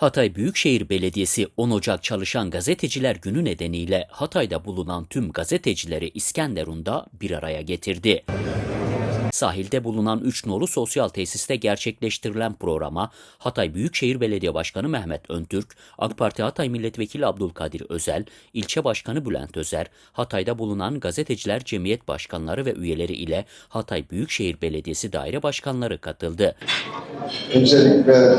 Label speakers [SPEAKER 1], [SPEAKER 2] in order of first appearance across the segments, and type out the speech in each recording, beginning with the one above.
[SPEAKER 1] Hatay Büyükşehir Belediyesi 10 Ocak Çalışan Gazeteciler Günü nedeniyle Hatay'da bulunan tüm gazetecileri İskenderun'da bir araya getirdi. Sahilde bulunan 3 nolu sosyal tesiste gerçekleştirilen programa Hatay Büyükşehir Belediye Başkanı Mehmet Öntürk, AK Parti Hatay Milletvekili Abdülkadir Özel, İlçe Başkanı Bülent Özer, Hatay'da bulunan Gazeteciler Cemiyet Başkanları ve üyeleri ile Hatay Büyükşehir Belediyesi Daire Başkanları katıldı.
[SPEAKER 2] Öncelikle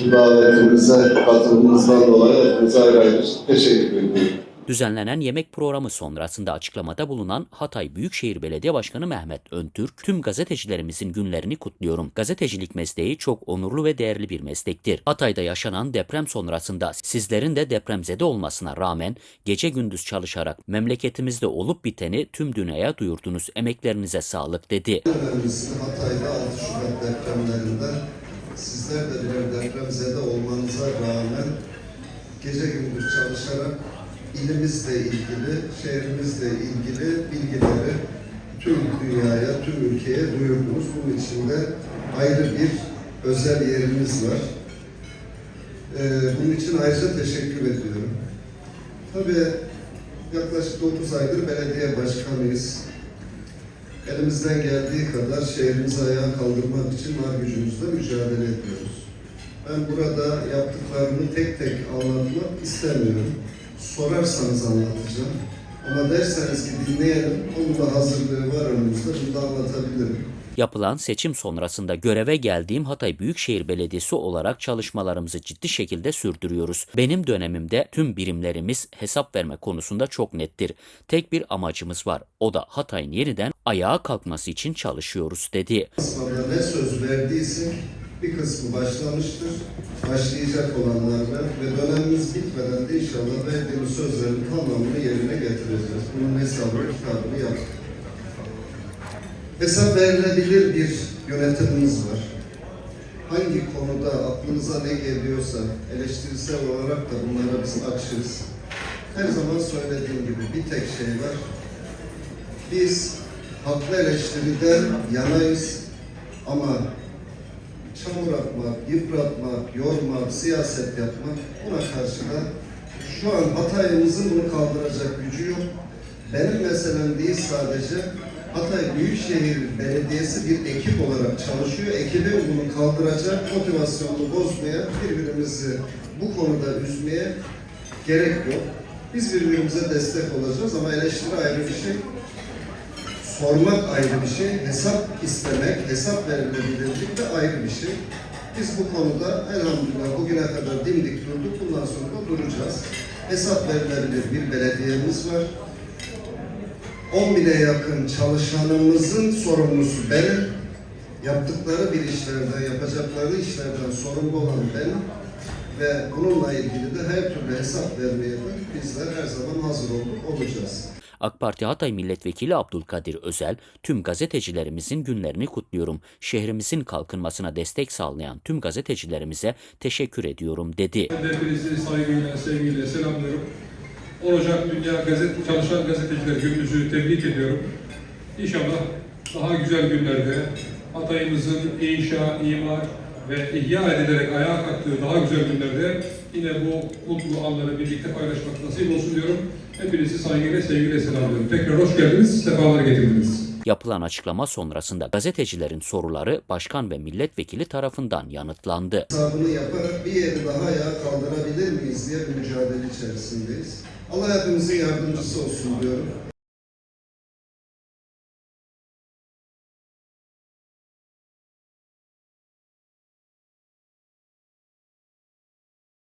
[SPEAKER 2] bu davetimize dolayı hepinize ayrı teşekkür ediyorum.
[SPEAKER 1] Düzenlenen yemek programı sonrasında açıklamada bulunan Hatay Büyükşehir Belediye Başkanı Mehmet Öntürk, tüm gazetecilerimizin günlerini kutluyorum. Gazetecilik mesleği çok onurlu ve değerli bir meslektir. Hatay'da yaşanan deprem sonrasında sizlerin de depremzede olmasına rağmen gece gündüz çalışarak memleketimizde olup biteni tüm dünyaya duyurdunuz. Emeklerinize sağlık dedi.
[SPEAKER 2] Hatay'da 6 Şubat depremlerinde sizler de birer depremzede olmanıza rağmen gece gündüz çalışarak ilimizle ilgili, şehrimizle ilgili bilgileri tüm dünyaya, tüm ülkeye duyurdunuz. Bunun için de ayrı bir özel yerimiz var. Ee, bunun için ayrıca teşekkür ediyorum. Tabii yaklaşık 9 aydır belediye başkanıyız. Elimizden geldiği kadar şehrimizi ayağa kaldırmak için var gücümüzle mücadele ediyoruz. Ben burada yaptıklarını tek tek anlatmak istemiyorum. Sorarsanız anlatacağım. Ama derseniz ki dinleyelim, onun da hazırlığı var önümüzde, bunu da anlatabilirim.
[SPEAKER 1] Yapılan seçim sonrasında göreve geldiğim Hatay Büyükşehir Belediyesi olarak çalışmalarımızı ciddi şekilde sürdürüyoruz. Benim dönemimde tüm birimlerimiz hesap verme konusunda çok nettir. Tek bir amacımız var. O da Hatay'ın yeniden ayağa kalkması için çalışıyoruz dedi.
[SPEAKER 2] Kısmında ne söz verdiysek bir kısmı başlamıştır. Başlayacak olanlarla ve dönemimiz bitmeden de inşallah verdiğimiz sözlerin tamamını yerine getireceğiz. Bunun hesabını kitabını yaptık. Hesap verilebilir bir yönetimimiz var. Hangi konuda aklınıza ne geliyorsa eleştirisel olarak da bunlara biz açığız. Her zaman söylediğim gibi bir tek şey var. Biz haklı eleştiriden yanayız ama çamur atmak, yıpratmak, yormak, siyaset yapmak buna karşı da şu an Hatay'ımızın bunu kaldıracak gücü yok. Benim meselem değil sadece Hatay Büyükşehir Belediyesi bir ekip olarak çalışıyor. Ekibin bunu kaldıracak, motivasyonunu bozmaya, birbirimizi bu konuda üzmeye gerek yok. Biz birbirimize destek olacağız ama eleştiri ayrı bir şey sormak ayrı bir şey, hesap istemek, hesap verilebilirlik de ayrı bir şey. Biz bu konuda elhamdülillah bugüne kadar dimdik durduk, bundan sonra da duracağız. Hesap verilebilir bir belediyemiz var. 10 bine yakın çalışanımızın sorumlusu benim. Yaptıkları bir işlerden, yapacakları işlerden sorumlu olan benim. Ve bununla ilgili de her türlü hesap vermeye de bizler her zaman hazır olduk, olacağız.
[SPEAKER 1] AK Parti Hatay Milletvekili Abdülkadir Özel, tüm gazetecilerimizin günlerini kutluyorum. Şehrimizin kalkınmasına destek sağlayan tüm gazetecilerimize teşekkür ediyorum dedi.
[SPEAKER 3] Hepinizi saygıyla, sevgiyle selamlıyorum. 10 Ocak Dünya Gazete, Çalışan Gazeteciler Günümüzü tebrik ediyorum. İnşallah daha güzel günlerde Hatay'ımızın inşa, imar ve ihya edilerek ayağa kalktığı daha güzel günlerde yine bu mutlu anları birlikte paylaşmak nasip olsun diyorum. Hepinizi saygıyla, sevgiyle selamlıyorum. Tekrar hoş geldiniz, sefalar getirdiniz.
[SPEAKER 1] Yapılan açıklama sonrasında gazetecilerin soruları başkan ve milletvekili tarafından yanıtlandı.
[SPEAKER 2] hesabını yaparak bir yeri daha ayağa kaldırabilir miyiz diye bir mücadele içerisindeyiz. Allah hepimizin yardımcısı olsun diyorum.